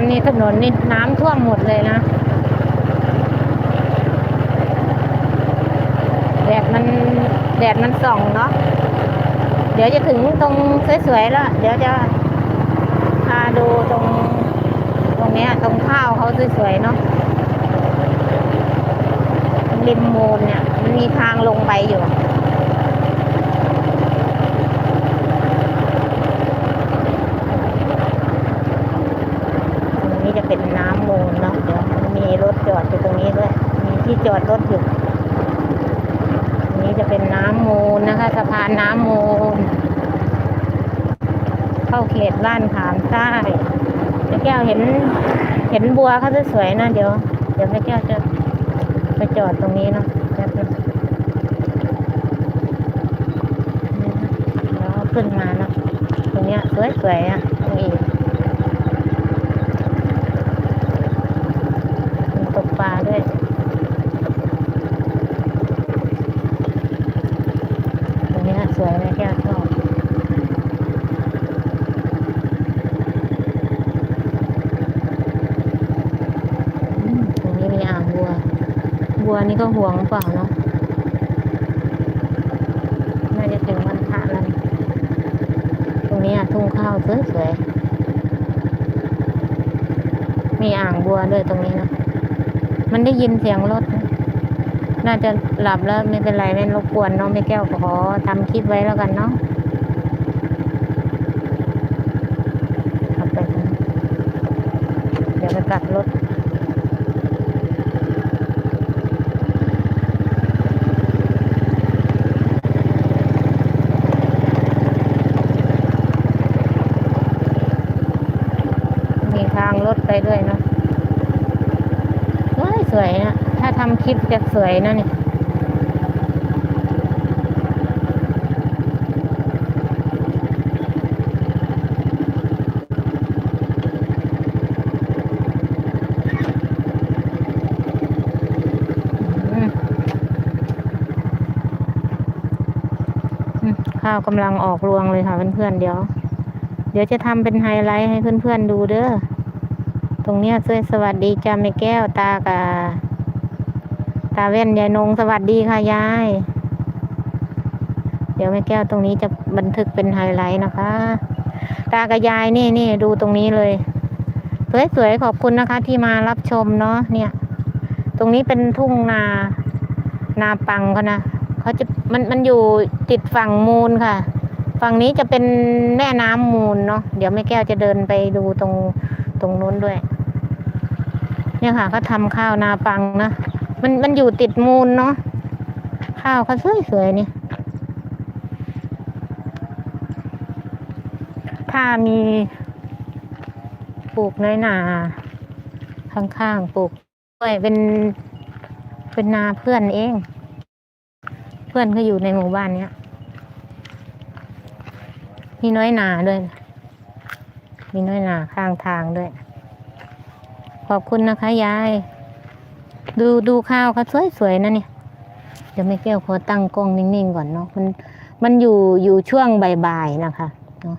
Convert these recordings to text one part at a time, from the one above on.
ำนี่ถนนนี่น้ำท่วมหมดเลยนะแดดมันแดดมันส่องเนาะเดี๋ยวจะถึงตรงสวยๆแล้ว เดี๋ยวจะพาดูตรง ตรงเนี้ยตรงข้าวเขาสวยๆเนาะริมมูลเนี่ยมันมีทางลงไปอยู่ ตรงนี้ จะเป็นน้ำมูลเนาะเดี๋ยวมีรถจอดอยู่ตรงนี้ด้วย มีที่จอดรถอยู่ตรงนี้จะเป็นน้ำมูลนะคะสะพานน้ำมูล เข้าเขตบ้านขามใต้แม่แก้วเห็น เห็นบัวเขาจะสวยๆนะเดี๋ยว เดี๋ยวแม่แก้วจะไปจอดตรงนี้เนาะแป๊บนึงแล้วขึ้นมาเนาะตรงเนี้ยสวยๆอะตรงอีกมีตกปลาด้วย ตรงเนี้ยสวยแม่แก้วชอบ อืมตรงนี้มีอ่างบัว บัวนี่ก็ห่วงเปล่าเนาะน่าจะถึงวันพระแล้วตรงนี้อะทุ่งข้าวสวยๆมีอ่างบัวด้วยตรงนี้นะมันได้ยินเสียงรถน่าจะหลับแล้วไม่เป็นไรไม่รบกวนเนาะไม่แก้วขอทำคลิปไว้แล้วกันเนาะขับไปทางนั้นเดี๋ยวไปกลับรถ มีทางรถไปด้วยเนาะส วยสวยนะ ถ้าทำคลิปจะสวยนะนี่อืมอืมข้าวกำลังออกรวงเลยค่ะเพื่อนๆเดี๋ยว เดี๋ยวจะทำเป็นไฮไลท์ให้เพื่อนๆดูเด้อ ตรงเนี้ยสวยสวัสดีจ้าแม่แก้วตากาตาเว่นยายนงสวัสดีค่ะยาย เดี๋ยวแม่แก้วตรงนี้จะบันทึกเป็นไฮไลท์นะคะ ตากับยายนี่นี่ดูตรงนี้เลยสวยๆขอบคุณนะคะ ที่มารับชมเนาะเนี่ย ตรงนี้เป็นทุ่งนานาปังเขานะเขาจะมันมันอยู่ติดฝั่งมูลค่ะ ฝั่งนี้จะเป็นแม่น้ำมูลเนาะเดี๋ยวแม่แก้วจะเดินไปดูตรงตรงนู้นด้วย เนี่ยค่ะเขาทำข้าวนาปังนะมันมันอยู่ติดมูลเนาะข้าวเขาสวยๆนี่ถ้ามีปลูกน้อยนาข้างๆปลูกด้วยเป็นเป็นนาเพื่อนเอง เพื่อนเขาอยู่ในหมู่บ้านเนี้ยมีน้อยนาด้วย มีน้อยนาข้างทางด้วย ขอบคุณนะคะยาย ดูดูข้าวเขาสวยๆนะเนี่ยเดี๋ยวไม่แก้วขอตั้งกล้องนิ่งๆก่อนเนาะมันมันอยู่อยู่ช่วงบ่ายๆนะคะเนาะ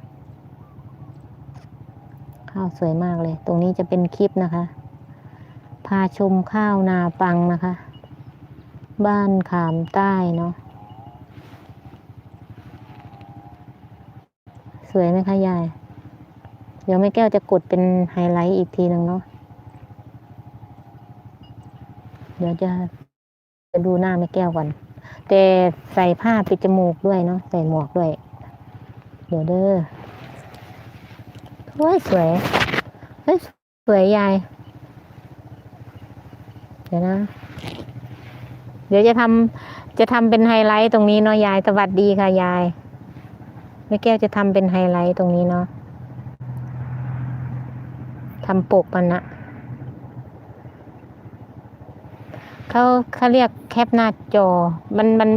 ข้าวสวยมากเลย ตรงนี้จะเป็นคลิปนะคะ พาชมข้าวนาปังนะคะ บ้านขามใต้เนาะสวยไหมคะยาย เดี๋ยวแม่แก้วจะกดเป็นไฮไลท์อีกทีหนึ่งเนาะ เดี๋ยวจะจะดูหน้าแม่แก้วก่อน แต่ใส่ผ้าปิดจมูกด้วยเนาะใส่หมวกด้วย เดี๋ยวเด้อสวยสวยเฮ้ยสวยยาย เดี๋ยวนะ เดี๋ยวจะทำจะทำเป็นไฮไลท์ตรงนี้เนาะยายสวัสดีค่ะยายแม่แก้วจะทำเป็นไฮไลท์ตรงนี้เนาะทำปกมันนะ เขาเขาเรียกแคปหน้าจอ มันมัน